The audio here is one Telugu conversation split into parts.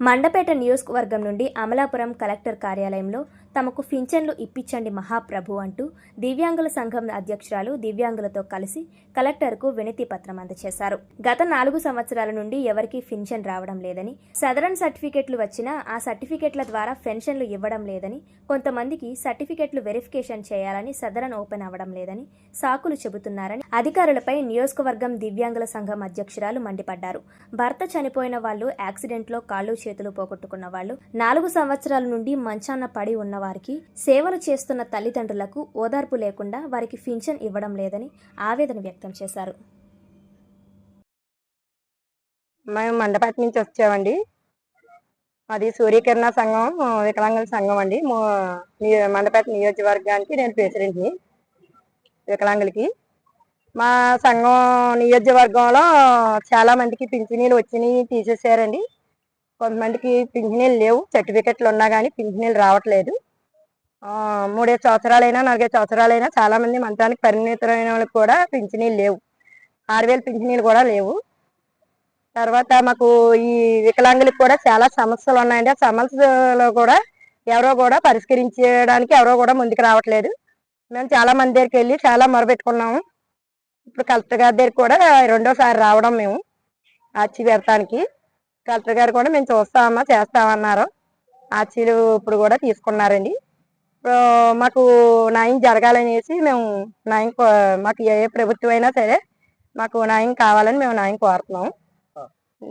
మండపేట నియోజకవర్గం నుండి అమలాపురం కలెక్టర్ కార్యాలయంలో తమకు పింఛన్లు ఇప్పించండి మహాప్రభు అంటూ దివ్యాంగుల సంఘం అధ్యక్షురాలు దివ్యాంగులతో కలిసి కలెక్టర్కు వినతి పత్రం అందజేశారు గత నాలుగు సంవత్సరాల నుండి ఎవరికీ పింఛన్ రావడం లేదని సదరన్ సర్టిఫికెట్లు వచ్చినా ఆ సర్టిఫికెట్ల ద్వారా పెన్షన్లు ఇవ్వడం లేదని కొంతమందికి సర్టిఫికెట్లు వెరిఫికేషన్ చేయాలని సదరన్ ఓపెన్ అవ్వడం లేదని సాకులు చెబుతున్నారని అధికారులపై నియోజకవర్గం దివ్యాంగుల సంఘం అధ్యక్షురాలు మండిపడ్డారు. భర్త చనిపోయిన వాళ్ళు యాక్సిడెంట్లో కాళ్ళు చేతులు పోగొట్టుకున్న వాళ్ళు నాలుగు సంవత్సరాల నుండి మంచాన పడి ఉన్నవారు వారికి సేవలు చేస్తున్న తల్లిదండ్రులకు ఓదార్పు లేకుండా వారికి పింఛన్ ఇవ్వడం లేదని ఆవేదన వ్యక్తం చేశారు. మేము మండపేట నుంచి వచ్చామండి. అది సూర్యకిరణ సంఘం వికలాంగుల సంఘం అండి. మండపేట నియోజకవర్గానికి నేను ప్రెసిడెంట్ని వికలాంగులకి. మా సంఘం నియోజకవర్గంలో చాలా మందికి పింఛనీలు వచ్చినాయి తీసేసారండి కొంతమందికి పింఛనీలు లేవు సర్టిఫికెట్లు ఉన్నా కానీ పింఛనీలు రావట్లేదు. మూడే సంవత్సరాలైనా నాలుగైదు సంవత్సరాలైనా చాలా మంది మంచానికి పరిణితులైన వాళ్ళకి కూడా పింఛనీలు లేవు. ఆరు వేలు పింఛనీలు కూడా లేవు. తర్వాత మాకు ఈ వికలాంగులకు కూడా చాలా సమస్యలు ఉన్నాయండి. ఆ సమస్యలు కూడా ఎవరో కూడా పరిష్కరించడానికి ఎవరో కూడా ముందుకు రావట్లేదు. మేము చాలా మంది దగ్గరికి వెళ్ళి చాలా మొరబెట్టుకున్నాము ఇప్పుడు కలెక్టర్ గారి దగ్గర కూడా రెండోసారి రావడం మేము ఆర్చి పెడతానికి. కలెక్టర్ గారు కూడా మేము చూస్తామమ్మా చేస్తామన్నారు. ఆర్చీలు ఇప్పుడు కూడా తీసుకున్నారండి. మాకు న్యాయం జరగాలనేసి మేము న్యాయం కో- మాకు ఏ ప్రభుత్వం అయినా సరే మాకు న్యాయం కావాలని మేము న్యాయం కోరుతున్నాం.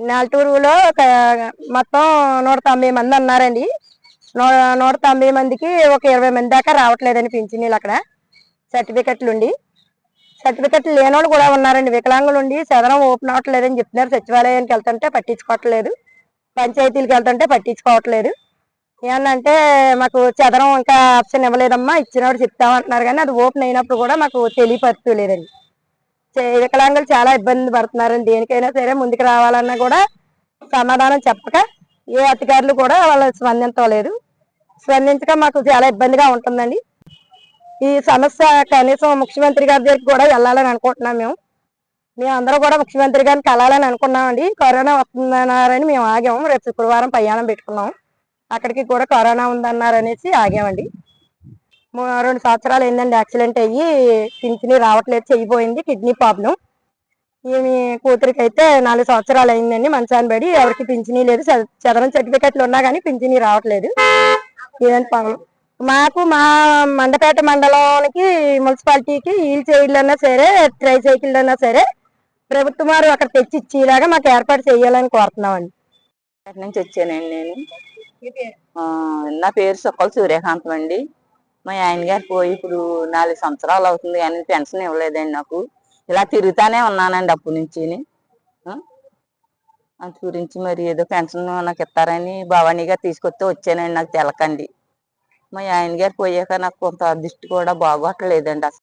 నెలటూరులో ఒక మొత్తం నూట తొంభై మంది అన్నారండి. నూట తొంభై మందికి ఒక ఇరవై మంది దాకా రావట్లేదండి పింఛనీలు అక్కడ. సర్టిఫికెట్లు ఉండి. సర్టిఫికెట్లు లేని వాళ్ళు కూడా ఉన్నారండి. వికలాంగులు ఉండి సదనం ఓపెన్ అవ్వట్లేదని చెప్తున్నారు. సచివాలయానికి వెళ్తుంటే పట్టించుకోవట్లేదు. పంచాయతీలకు వెళ్తుంటే పట్టించుకోవట్లేదు. ఏమన్నంటే మాకు చదరం ఇంకా ఆప్షన్ ఇవ్వలేదమ్మా ఇచ్చినప్పుడు చెప్తామంటున్నారు కానీ అది ఓపెన్ అయినప్పుడు కూడా మాకు తెలియపరచలేదండి. వికలాంగులు చాలా ఇబ్బంది పడుతున్నారండి. దేనికైనా సరే ముందుకు రావాలన్నా కూడా సమాధానం చెప్పక ఏ అధికారులు కూడా వాళ్ళు స్పందించలేదు. స్పందించక మాకు చాలా ఇబ్బందిగా ఉంటుందండి. ఈ సమస్య కనీసం ముఖ్యమంత్రి గారి దగ్గరికి కూడా వెళ్ళాలని అనుకుంటున్నాం మేము. మేము అందరూ కూడా ముఖ్యమంత్రి గారిని కలాలని అనుకున్నామండి. కరోనా వస్తుందన్నారని మేము ఆగాము. రేపు శుక్రవారం ప్రయాణం పెట్టుకున్నాం. అక్కడికి కూడా కరోనా ఉందన్నారు అనేసి ఆగామండి. మూ- రెండు సంవత్సరాలు అయిందండి యాక్సిడెంట్ అయ్యి పింఛని రావట్లేదు చెయ్యిపోయింది కిడ్నీ ప్రాబ్లం. ఈమె కూతురికి అయితే నాలుగు సంవత్సరాలు అయిందండి మంచాన్ని పడి ఎవరికి పింఛనీ లేదు చదరం సర్టిఫికెట్లు ఉన్నా కానీ పింఛనీ రావట్లేదు. ఇదండి ప్రాబ్లం మాకు మా మండపేట మండలానికి మున్సిపాలిటీకి వీల్ చైర్లు అన్నా సరే ట్రై సైకిల్ అన్నా సరే ప్రభుత్వం వారు అక్కడ తెచ్చి ఇచ్చేలాగా మాకు ఏర్పాటు చేయాలని కోరుతున్నామండి. అక్కడి నుంచి వచ్చానండి నేను? నా పేరు సుక్కల సూర్యకాంతం అండి. మా ఆయన గారు పోయి ఇప్పుడు నాలుగు సంవత్సరాలు అవుతుంది కానీ పెన్షన్ ఇవ్వలేదండి నాకు. ఇలా తిరుగుతానే ఉన్నానండి అప్పటి నుంచి అందు గురించి మరి ఏదో పెన్షన్ నాకు ఇస్తారని భవానీ గారు తీసుకొస్తే వచ్చానండి నాకు తెలకండి. మా ఆయన గారు పోయాక నాకు కొంత దిష్టి కూడా బాగోట్లేదండి అసలు.